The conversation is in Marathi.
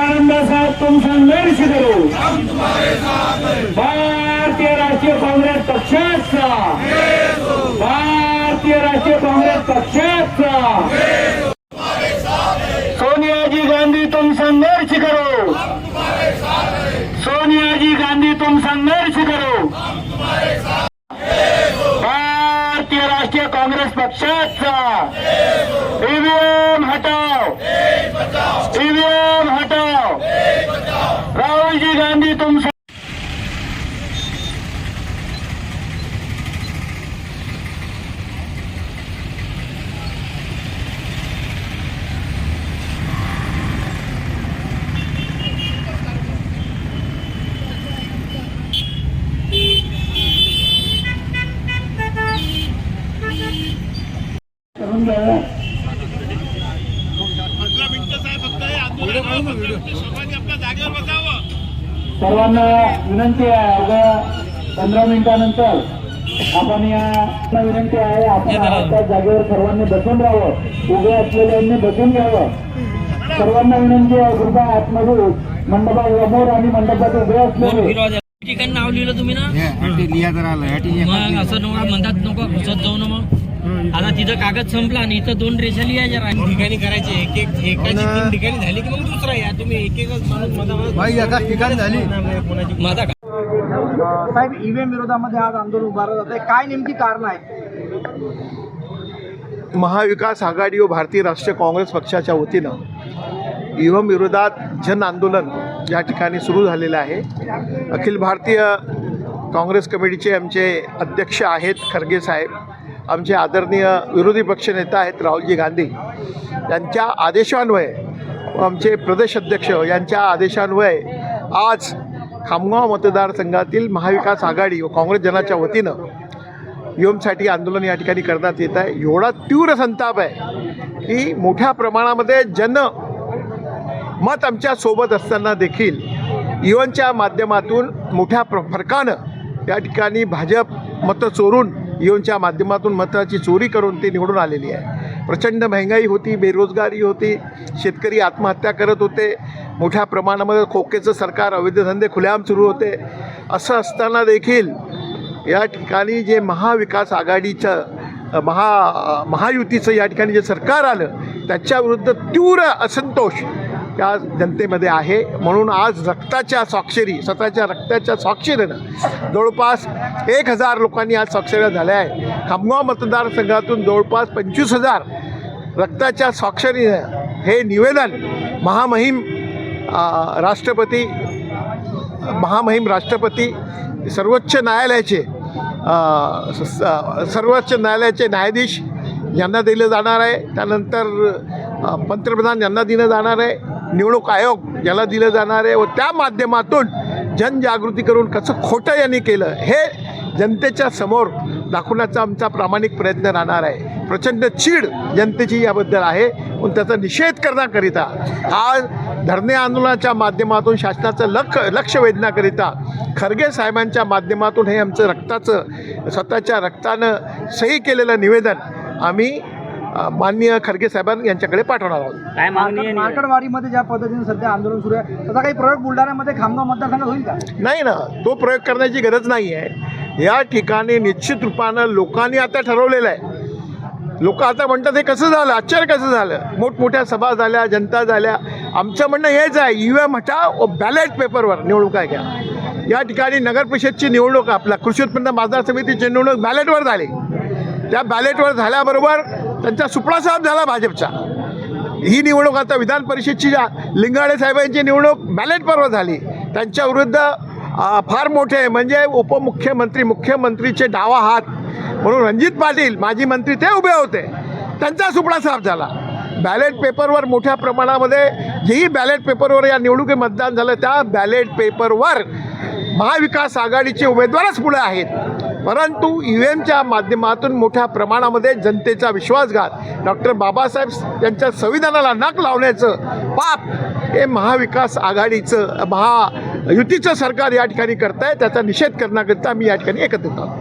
आनंदा साहब तुम संघर्ष करो भारतीय राष्ट्रीय काँग्रेस पक्षाचा. भारतीय राष्ट्रीय काँग्रेस पक्षाचा. सोनिया जी गांधी तुम संघर्ष करो. सोनिया जी गांधी तुम संघर्ष करो. भारतीय राष्ट्रीय काँग्रेस पक्षाचा. ईव्हीएम हटा ईव्हीएम हटाओ राहुल जी गांधी तुम करून घ्या सर्वांना विनंती आहे अवघ्या पंधरा मिनिटानंतर आपण या विनंती आहे आपण त्या जागेवर सर्वांनी बसून राहावं. उभे असलेल्यांनी बसून घ्यावं. सर्वांना विनंती आहे कृपया आतमध्ये मंडपासमोर आणि मंडपात उभे असलेले. ठिकाणी नाव लिहिलं तुम्ही ना? लिहा जरा असं नको म्हणतात नको घुसत जाऊ ना मग. आता तिथं कागद संपला आणि इथं दोन रेषा लिहायच्या राहिल्या. ठिकाणी करायचे एक एक एकाची तीन ठिकाणी झाली की मग दुसरा या. तुम्ही एक एकच माणूस बाई एकाच ठिकाणी झाली. कोणाची माझा का? साहेब ईव्हीएम विरोधामध्ये आज आंदोलन उभारलं जात आहे काय नेमकी कारण आहे? महाविकास आघाडी व भारतीय राष्ट्रीय काँग्रेस पक्षाच्या वतीनं युवम विरोधात जन आंदोलन या ठिकाणी सुरू झालेलं आहे. अखिल भारतीय काँग्रेस कमिटीचे आमचे अध्यक्ष आहेत खरगे साहेब. आमचे आदरणीय विरोधी पक्षनेता आहेत राहुलजी गांधी. यांच्या आदेशान्वये आमचे प्रदेश अध्यक्ष यांच्या आदेशान्वये आज खामगाव मतदारसंघातील महाविकास आघाडी व काँग्रेस जनाच्या वतीनं योमसाठी आंदोलन या ठिकाणी करण्यात येत आहे. एवढा तीव्र संताप आहे की मोठ्या प्रमाणामध्ये जन मत आमच्यासोबत असताना देखील युवनच्या माध्यमातून मोठ्या प्र फरकानं या ठिकाणी भाजप मतं चोरून युवनच्या माध्यमातून मताची चोरी करून ती निवडून आलेली आहे. प्रचंड महागाई होती बेरोजगारी होती शेतकरी आत्महत्या करत होते मोठ्या प्रमाणामध्ये खोकेचं सरकार अवैध धंदे खुलेआम सुरू होते. असं असताना देखील या ठिकाणी जे महाविकास आघाडीचं महा महायुतीचं या ठिकाणी जे सरकार आलं त्याच्याविरुद्ध तीव्र असंतोष त्या जनतेमध्ये आहे? म्हणून आज रक्ताच्या स्वाक्षरी स्वतःच्या रक्ताच्या स्वाक्षरीनं जवळपास एक हजार लोकांनी आज स्वाक्षऱ्या झाल्या आहे खामगाव मतदारसंघातून जवळपास पंचवीस हजार रक्ताच्या स्वाक्षरीनं हे निवेदन महामहिम राष्ट्रपती महामहिम राष्ट्रपती सर्वोच्च न्यायालयाचे स- स- सर्वोच्च न्यायालयाचे न्यायाधीश यांना दिलं जाणार आहे. त्यानंतर पंतप्रधान यांना दिलं जाणार आहे. निवडणूक आयोग याला दिलं जाणार आहे व त्या माध्यमातून जनजागृती करून कसं खोटं यांनी केलं हे जनतेच्या समोर दाखवण्याचा आमचा प्रामाणिक प्रयत्न राहणार आहे. प्रचंड चीड जनतेची याबद्दल आहे. पण त्याचा निषेध करण्याकरिता आज धरणे आंदोलनाच्या माध्यमातून शासनाचं लक्ष लक्ष वेधण्याकरिता खरगे साहेबांच्या माध्यमातून हे आमचं रक्ताचं स्वतःच्या रक्तानं सही केलेलं निवेदन आम्ही माननीय खरगे साहेबां यांच्याकडे पाठवणार आहोत. काय मागणी आहे? मार्कडवाडीमध्ये ज्या पद्धतीने सध्या आंदोलन सुरू आहे त्याचा काही प्रयोग बुलढाण्यामध्ये खामगाव मतदारसंघात होईल का? नाही ना तो प्रयोग करण्याची गरज नाही आहे. या ठिकाणी निश्चित रूपानं लोकांनी आता ठरवलेलं आहे. लोक आता म्हणतात हे कसं झालं? आश्चर्य कसं झालं? मोठमोठ्या सभा झाल्या जनता झाल्या. आमचं म्हणणं हेच आहे यू एम हटा बॅलेट पेपरवर निवडणुका घ्या या ठिकाणी नगर परिषदची निवडणूक आपला कृषी उत्पन्न बाजार समितीची निवडणूक बॅलेटवर झाली. त्या बॅलेटवर झाल्याबरोबर त्यांचा सुपळा साफ झाला भाजपचा. ही निवडणूक आता विधान परिषदची ज्या लिंगाडे साहेबांची निवडणूक बॅलेट पर्व झाली त्यांच्या विरुद्ध फार मोठे म्हणजे उपमुख्यमंत्री मुख्यमंत्रीचे डावा हात म्हणून रणजित पाटील माजी मंत्री ते उभे होते. त्यांचा सुपडा साफ झाला. बॅलेट पेपरवर मोठ्या प्रमाणामध्ये जेही बॅलेट पेपरवर या निवडणुकीत मतदान झालं त्या बॅलेट पेपरवर महाविकास आघाडीचे उमेदवारच पुढे आहेत. परंतु यू एमच्या माध्यमातून मोठ्या प्रमाणामध्ये जनतेचा विश्वासघात. डॉक्टर बाबासाहेब यांच्या संविधानाला नाक लावण्याचं पाप हे महाविकास आघाडीचं महायुतीचं सरकार या ठिकाणी करत आहे त्याचा निषेध करण्याकरिता मी या ठिकाणी एकत्रित आहोत